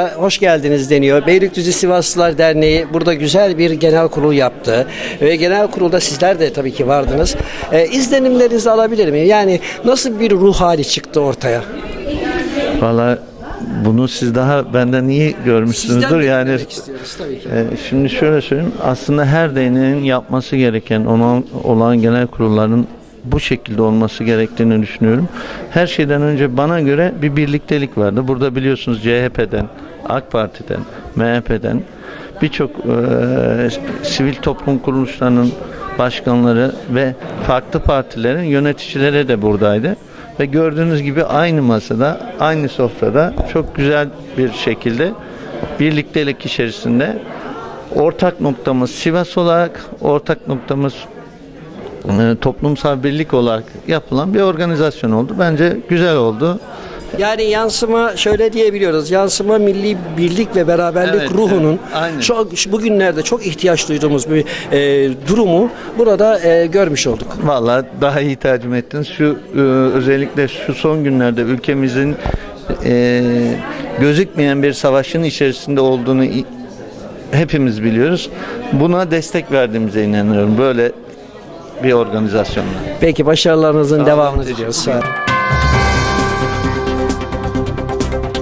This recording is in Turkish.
Hoş geldiniz deniyor. Beylikdüzü Sivaslılar Derneği burada güzel bir genel kurul yaptı. Ve genel kurulda sizler de tabii ki vardınız. Ee, izlenimlerinizi alabilir miyim? Yani nasıl bir ruh hali çıktı ortaya? Valla bunu siz daha benden iyi görmüşsünüzdür. Yani tabii ki. e, şimdi şöyle söyleyeyim. Aslında her derneğin yapması gereken olan, olan genel kurulların bu şekilde olması gerektiğini düşünüyorum. Her şeyden önce bana göre bir birliktelik vardı. Burada biliyorsunuz CHP'den, AK Parti'den, MHP'den birçok e, sivil toplum kuruluşlarının başkanları ve farklı partilerin yöneticileri de buradaydı. Ve gördüğünüz gibi aynı masada, aynı sofrada çok güzel bir şekilde birliktelik içerisinde ortak noktamız Sivas olarak, ortak noktamız e, toplumsal birlik olarak yapılan bir organizasyon oldu. Bence güzel oldu. Yani yansıma şöyle diyebiliyoruz. Yansıma milli birlik ve beraberlik Evet, ruhunun evet, aynen. çok şu bugünlerde çok ihtiyaç duyduğumuz bir e, durumu burada e, görmüş olduk. Vallahi daha iyi tercüme ettiniz. Şu e, özellikle şu son günlerde ülkemizin e, gözükmeyen bir savaşın içerisinde olduğunu i- hepimiz biliyoruz. Buna destek verdiğimize inanıyorum. Böyle bir organizasyonla. Peki başarılarınızın devamını teşekkür diliyoruz. Sağ olun.